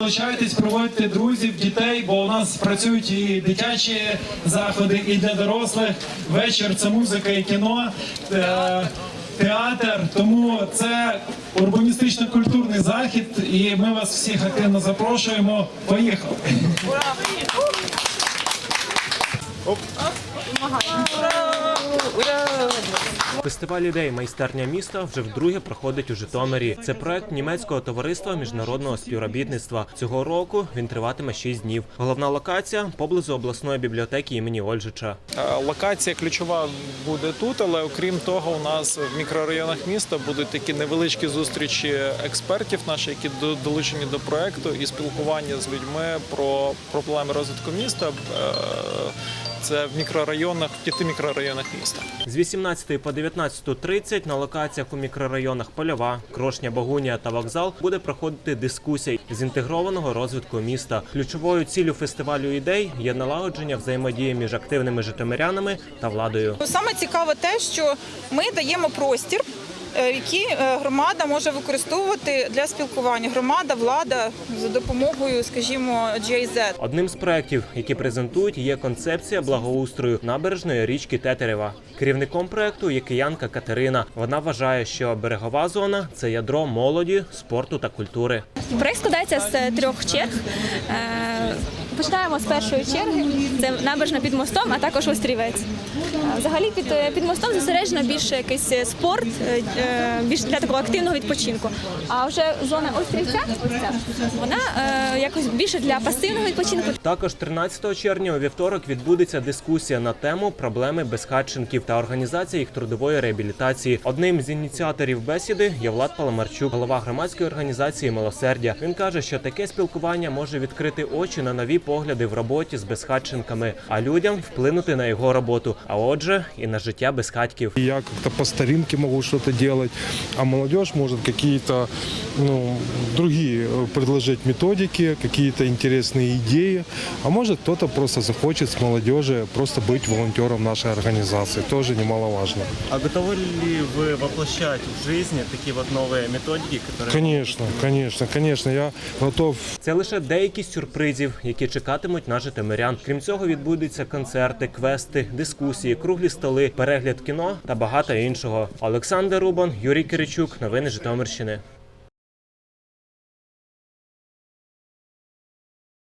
Долучайтесь, проводьте друзів, дітей, бо у нас працюють і дитячі заходи, і для дорослих. Вечір це музика і кіно, е, театр. Тому це урбаністично-культурний захід, і ми вас всіх активно запрошуємо. Поїхали! Фестиваль ідей майстерня міста вже вдруге проходить у Житомирі. Це проект німецького товариства міжнародного співробітництва. Цього року він триватиме 6 днів. Головна локація поблизу обласної бібліотеки імені Ольжича. Е, Локація ключова буде тут, але окрім того, у нас в мікрорайонах міста будуть такі невеличкі зустрічі експертів, наші, які до- долучені до проекту, і спілкування з людьми про проблеми розвитку міста. Це в мікрорайонах, в п'яти мікрорайонах міста. З 18 по 19.30 на локаціях у мікрорайонах Польова, Крошня, Багунія та Вокзал буде проходити дискусія з інтегрованого розвитку міста. Ключовою ціллю фестивалю ідей є налагодження взаємодії між активними житомирянами та владою. Саме цікаве те, що ми даємо простір, е, який е, громада може використовувати для спілкування. Громада, влада за допомогою, скажімо, GIZ. Одним з проєктів, які презентують, є концепція благоустрою набережної річки Тетерева. Керівником проєкту є киянка Катерина. Вона вважає, що берегова зона це ядро молоді, спорту та культури. Проект складається з е, трьох черг. Починаємо з першої черги. Це набережна під мостом, а також острівець. Взагалі під, е, під мостом зосереджено більше якийсь е, спорт, е, більш для такого активного відпочинку. А вже зона острівця, вона якось більше для пасивного відпочинку. Також 13 червня у вівторок відбудеться дискусія на тему проблеми безхатченків та організація їх трудової реабілітації. Одним з ініціаторів бесіди є Влад Паламарчук, голова громадської організації Милосердя. Він каже, що таке спілкування може відкрити очі на нові погляди в роботі з безхатченками, а людям вплинути на його роботу, а отже, і на життя безхатьків. И Я как-то по старинке могу что-то делать, а молодежь может какие-то ну, другие э, предложить методики, какие-то интересные идеи. А может кто-то просто захочет с молодежи просто быть волонтером нашей организации. Тоже немаловажно. А готовы ли вы воплощать в жизни такие вот новые методики, которые... Конечно, конечно, конечно. Я готов Це лише деякі з сюрпризів, які чекатимуть на житомирян. Крім цього, відбудуться концерти, квести, дискусії, круглі столи, перегляд кіно та багато іншого. Олександр Рубан, Юрій Киричук, новини Житомирщини.